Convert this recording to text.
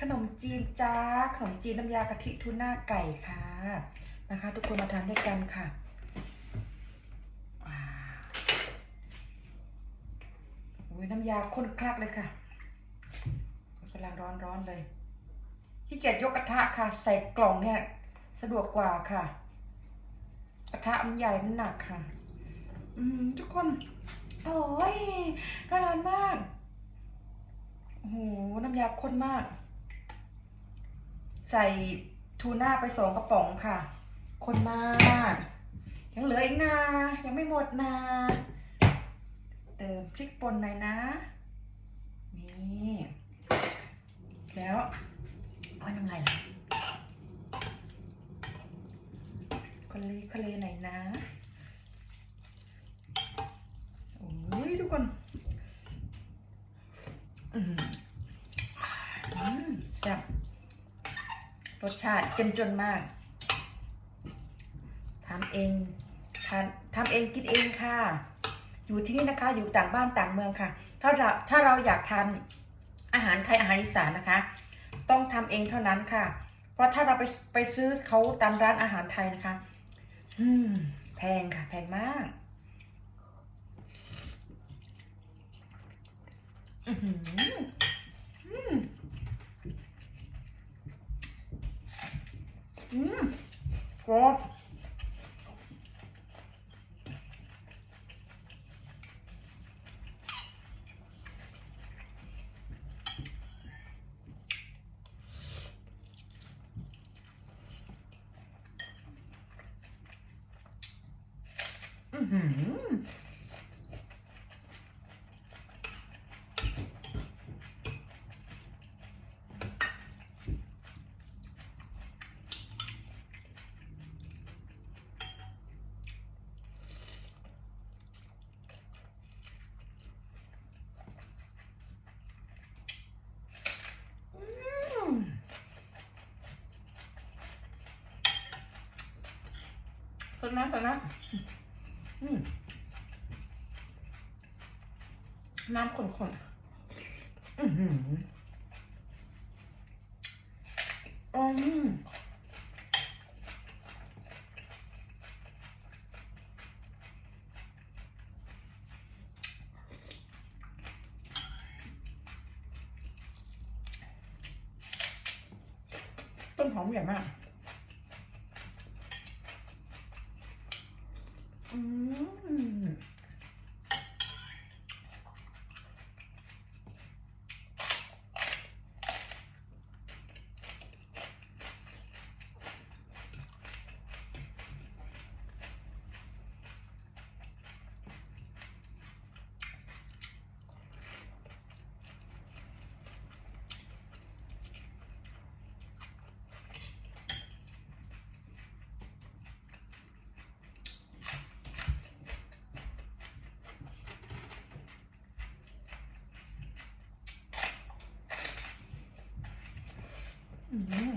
ขนมจีนจ้าขนมจีนน้ำยากะทิทูน่าไก่ค่ะนะคะ ทุกคนมาทานด้วยกันค่ะว้าอุ้ยน้ำยาข้นคลักเลยค่ะกำลังร้อนร้อนๆเลยขี้เกียจยกกระทะค่ะ ใส่กล่องเนี่ย สะดวกกว่าค่ะ กระทะมันใหญ่มันหนักค่ะ อืม ทุกคน โอ้ยร้อนมากโอ้โหน้ำยาข้นมาก ใส่ทูน่าไปสองกระป๋องค่ะ คนมากยังเหลืออีกนา ยังไม่หมดนา เติมพริกป่นหน่อยนะ นี่ แล้วเอายังไงล่ะคนเลคนเลหน่อยนะโอ้ยทุกคนอืมอืมแซ่บ รสชาติเจ้มจนมากทำเองทานทำเองกินเองค่ะ อยู่ที่นี่นะคะ อยู่ต่างบ้านต่างเมืองค่ะ ถ้าเราถ้าเราอยากทานอาหารไทยอาหารอีสานนะคะ ต้องทำเองเท่านั้นค่ะ เพราะถ้าเราไปไปซื้อเขาตามร้านอาหารไทยนะคะ อืม แพงค่ะ แพงมาก อือหืออืม อืมกรอบอือหือ อืม สดนะสดนะอืมน้ำข้นๆ อือหืออืมต้นหอมใหญ่มาก อื มอืม